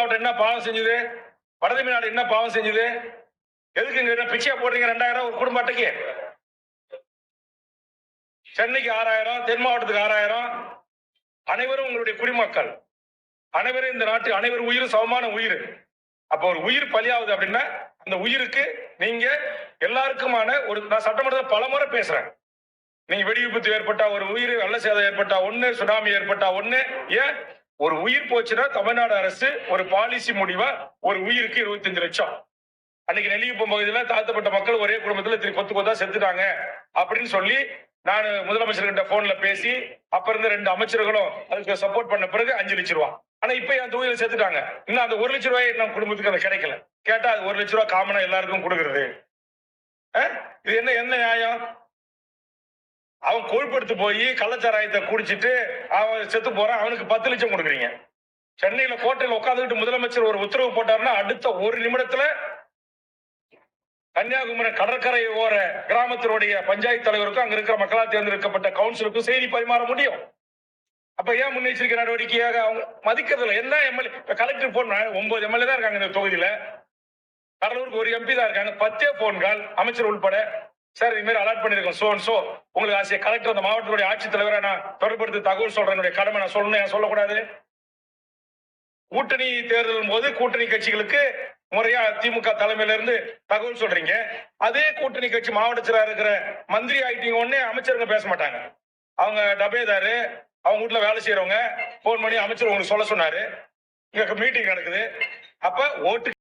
மாவட்டம் என்ன பாவம் செஞ்சது? வடதமிழ்நாடு என்ன பாவம் செஞ்சது? எதுக்கு இங்க என்ன பிச்சையா போடுறீங்க ரெண்டாயிரம் ஒரு குடும்ப அட்டைக்கு சென்னைக்கு ஆறாயிரம் தென் மாவட்டத்துக்கு ஆறாயிரம். அனைவரும் உங்களுடைய குடிமக்கள். அனைவரும் இந்த நாட்டு அனைவரும் உயிரும் சமமான உயிர். அப்போ ஒரு உயிர் பலியாகுது அப்படின்னா அந்த உயிருக்கு நீங்க எல்லாருக்குமான ஒரு நான் சட்டமன்றத்தில் பல முறை பேசுறேன். நீங்க வெடி விபத்து ஏற்பட்டா ஒரு உயிர் வெள்ள சேதம் ஏற்பட்டா ஒண்ணு சுனாமி ஏற்பட்டா ஒண்ணு ஏன் ஒரு உயிர் போச்சுன்னா தமிழ்நாடு அரசு ஒரு பாலிசி முடிவா ஒரு உயிருக்கு இருபத்தஞ்சு லட்சம். அன்னைக்கு நெல்லியப்பம் பகுதியில் தாழ்த்தப்பட்ட மக்கள் ஒரே குடும்பத்துல திரு கொத்து கொத்தா செத்துட்டாங்க அப்படின்னு சொல்லி நான் முதலமைச்சர்கிட்ட போன்ல பேசி அப்ப இருந்த ரெண்டு அமைச்சர்களும் அதுக்கு சப்போர்ட் பண்ண பிறகு அஞ்சு லட்சம் ரூபா. ஆனா இப்ப என் தொகுதியில் செத்துட்டாங்க. இன்னும் அந்த ஒரு லட்சம் ரூபாய் நம்ம குடும்பத்துக்கு அது கிடைக்கல. கேட்டா அது ஒரு லட்சம் ரூபாய் காமனா எல்லாருக்கும் கொடுக்கறது. இது என்ன என்ன நியாயம்? அவன் கொழுப்படுத்து போய் கள்ளச்சாராயத்தை குடிச்சிட்டு அவன் செத்து போறான். அவனுக்கு பத்து லட்சம் கொடுக்குறீங்க. சென்னையில கோட்டையில் உட்காந்துக்கிட்டு முதலமைச்சர் ஒரு உத்தரவு போட்டாருன்னா அடுத்த ஒரு நிமிடத்துல கன்னியாகுமரி கடற்கரை ஓர கிராமத்தினுடைய பஞ்சாயத்து தலைவருக்கும் அங்க இருக்கிற மக்களால் தேர்ந்தெடுக்கப்பட்ட கவுன்சிலுக்கும் செய்தி பரிமாற முடியும். அப்ப ஏன் முன்னெச்சரிக்கை நடவடிக்கையாக அவங்க மதிக்கிறதுல என்ன எம்எல்ஏ இப்ப கலெக்டர் போன் ஒன்பது எம்எல்ஏ தான் இருக்காங்க இந்த தொகுதியில. கடலூருக்கு ஒரு எம்பி தான் இருக்காங்க. பத்தே போன்கள் அமைச்சர் உள்பட சார் இது மாதிரி அலர்ட் பண்ணிருக்கோம். சோ சோ உங்களுக்கு ஆசிய கலெக்டர் அந்த மாவட்டத்துடைய ஆட்சித்தலைவரை நான் தொடர்படுத்தி தகவல் சொல்றேன். என்னுடைய கடமை நான் சொல்லணும் ஏன் சொல்லக்கூடாது. கூட்டணி தேர்தல் போது கூட்டணி கட்சிகளுக்கு முறையா திமுக தலைமையில இருந்து தகவல் சொல்றீங்க. அதே கூட்டணி கட்சி மாவட்ட இருக்கிற மந்திரி ஆயிட்டீங்க உடனே அமைச்சருங்க பேச மாட்டாங்க. அவங்க டபேதாரு அவங்க வீட்டுல வேலை செய்யறவங்க போன் பண்ணி அமைச்சர் உங்களுக்கு சொல்ல சொன்னாரு. இங்க மீட்டிங் நடக்குது. அப்ப ஓட்டு